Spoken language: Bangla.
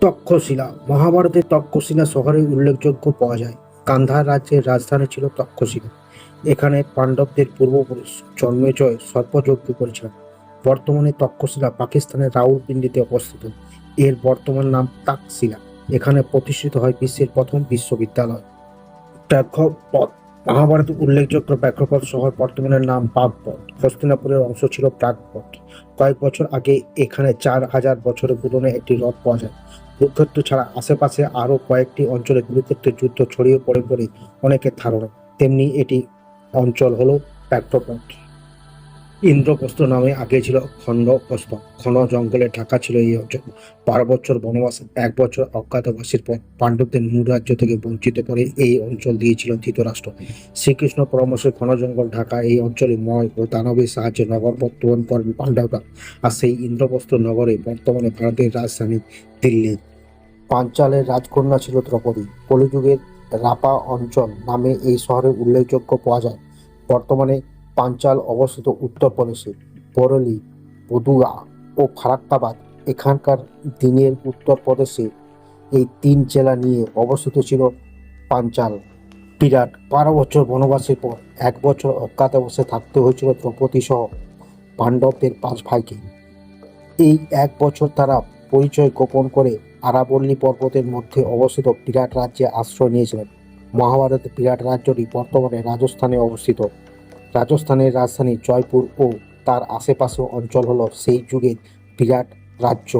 তক্ষশিলা। মহাভারতের তক্ষশিলা শহরে উল্লেখযোগ্য পাওয়া যায়। কান্ধার রাজ্যের রাজধানী ছিল তক্ষশিলা। এখানে পাণ্ডবদের পূর্বপুরুষ জন্মেজয় সর্পযজ্ঞ করেছিলেন। বর্তমানে তক্ষশিলা পাকিস্তানের রাউলপিন্ডিতে অবস্থিত। এর বর্তমান নাম তাকশিলা। এখানে প্রতিষ্ঠিত হয় বিশ্বের প্রথম বিশ্ববিদ্যালয়। প্রেক্ষপথ মহাভারত উল্লেখযোগ্য প্রেক্ষপথ শহর বর্তমানের নাম পাকপথ হস্তিনাপুরের অংশ ছিল প্রাগপথ। কয়েক বছর আগে এখানে চার হাজার বছরের পুরনো একটি রথ পাওয়া যায়। কুরুক্ষেত্র ছাড়া আশেপাশে আরও কয়েকটি অঞ্চলে কুরুক্ষেত্রের যুদ্ধ ছড়িয়ে পড়ে বলে অনেকের ধারণা। তেমনি এটি অঞ্চল হলো প্যাক্টপথ ইন্দ্রপ্রস্থ নামে আগে ছিল খণ্ডপ্রস্থ ঘন জঙ্গলে ঢাকা ছিল এই অঞ্চল। বারো বছর বনবাস, এক বছর অজ্ঞাতবাসীর পর পাণ্ডবদের মূল রাজ্য থেকে বঞ্চিত করে এই অঞ্চল দিয়েছিল ধৃতরাষ্ট্র। শ্রীকৃষ্ণ পরামর্শে ঘন জঙ্গল ঢাকা এই অঞ্চলে ময় ও দানবের সাহায্যে নগর বর্তমান করেন পাণ্ডবরা। আর সেই ইন্দ্রপ্রস্থ নগরে বর্তমানে ভারতের রাজধানী দিল্লি। পাঞ্চালের রাজকন্যা ছিল দ্রৌপদী। কলিযুগের রাপা অঞ্চল নামে এই শহরে উল্লেখযোগ্য পাওয়া যায়। বর্তমানে পাঞ্চাল অবস্থিত উত্তরপ্রদেশে বরলি, বদুয়া ও ফারাক্কাবাদ এখানকার দিনের উত্তরপ্রদেশে এই তিন জেলা নিয়ে অবস্থিত ছিল পাঞ্চাল। বিরাট বারো বছর বনবাসের পর এক বছর অজ্ঞাতবাসে থাকতে হয়েছিল দ্রৌপদী সহ পাণ্ডবদের পাঁচ ভাইকে। এই এক বছর তারা পরিচয় গোপন করে আরাবল্লী পর্বতের মধ্যে অবস্থিত বিরাট রাজ্যে আশ্রয় নিয়েছিলেন। মহাভারতের বিরাট রাজ্যটি বর্তমানে রাজস্থানে অবস্থিত। রাজস্থানের রাজধানী জয়পুর ও তার আশেপাশে অঞ্চল হল সেই যুগের বিরাট রাজ্য।